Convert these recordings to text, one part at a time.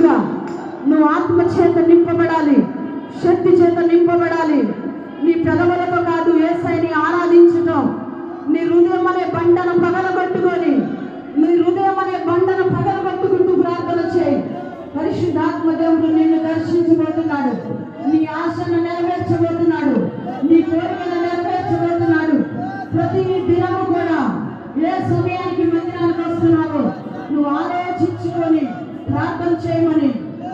నిండుగా నువ్వు ఆత్మ చేత నింపబడాలి శక్తి చేత నింపబడాలి. నీ పెదవులతో కాదు ఏసైని ఆరాధించటం. నీ హృదయం అనే బండను పగలగొట్టుకొని నీ హృదయం అనే బండను పగలగొట్టుకుంటూ ప్రార్థన చేయి. పరిశుద్ధాత్మ దేవుడు నిన్ను దర్శించబోతున్నాడు. నీ ఆశను నెరవేర్చబోతున్నాడు. నీ కోరికను నెరవేర్చబోతున్నాడు. ప్రతి దినము కూడా ఏ సమయానికి మందిరానికి వస్తున్నావో నువ్వు ఆలోచించుకొని ప్రార్థన చేయమని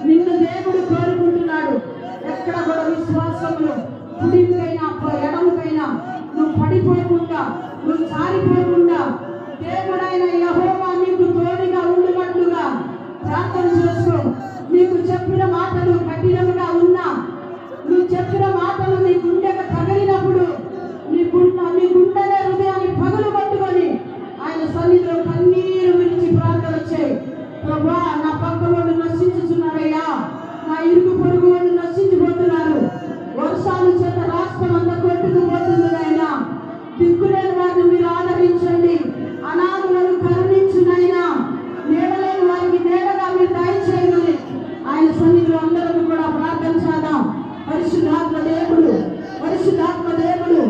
నిన్ను దేవుడు కోరుకుంటున్నాడు. ఎక్కడ కూడా విశ్వాసంలో కుడికైనా ఎడమకైనా నువ్వు పడిపోకుండా నువ్వు జారిపోకుండా దేవుడైన యహోవ పరిశుద్ధాత్మ దేవుడు పరిశుద్ధాత్మ దేవుడు.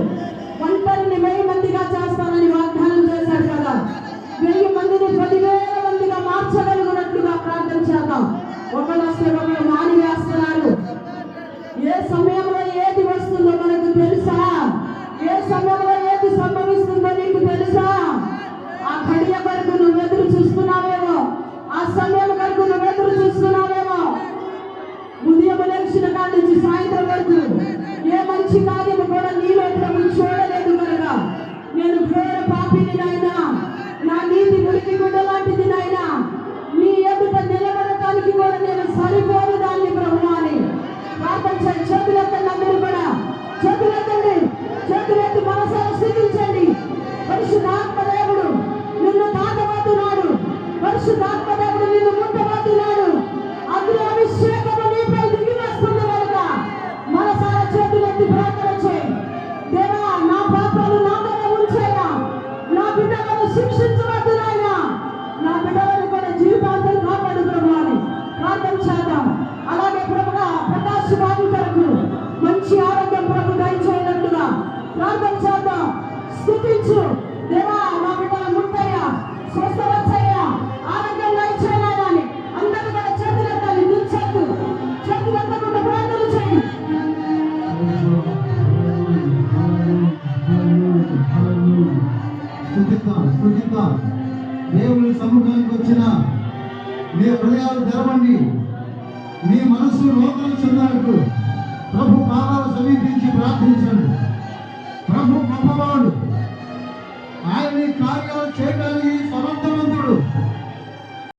ఒంటరిని వెయ్యి మందిగా చేస్తానని వాగ్దానం చేశాడు కదా. వెయ్యి మందిని పదివేల మందిగా మార్చగలిగినట్లుగా ప్రార్థన చేద్దాం. ఒకరు వస్తే ఒకరు మానివేస్తున్నారు. ఏ సమయంలో కూడా నేను సరిపోను దాన్ని ప్రభు అని. ప్రార్థన చేయండి చేతులెత్తండి అందరూ కూడా. చేతులెత్తండి చేతులెత్తి మనసాన్ని స్థితించండి. పరిశుద్ధాత్మ దేవుడు నిన్ను తాకబోతున్నాడు. పరిశుద్ధాత్మ దేవుడు నిన్ను ముట్టబోతున్నాడు. అందులో అభిషేకము నీపై దిగి వస్తుంది కనుక మనసారా చేతులెత్తి ప్రార్థన చేయి. దేవా నా పాపాలు నాతోనే ఉంచేయా నా బిడ్డలను శిక్షించ అలాగే ప్రభుగా ప్రకాశ్ బాబు మంచి ఆరోగ్యం ప్రభు దయచేయనట్టుగా ప్రార్థన చేద్దాం. స్థుతించు. దేవా నా బిడ్డల ముట్టయ్య స్వస్థవచ్చయ్య ఆరోగ్యం దయచేయాలని అందరూ కూడా చేతులెత్తాలి దించద్దు చేతులెత్తకుండా ప్రార్థన చేయి స్థుతిద్దాం స్థుతిద్దాం. దేవుని సముఖానికి వచ్చిన మీ హృదయాలు తెరవండి. మీ మనసు నూతన చెందాలకు ప్రభు పాదాలు సమీపించి ప్రార్థించండి. ప్రభు గొప్పవాడు ఆయన కార్యాలు చేయడానికి సమర్థం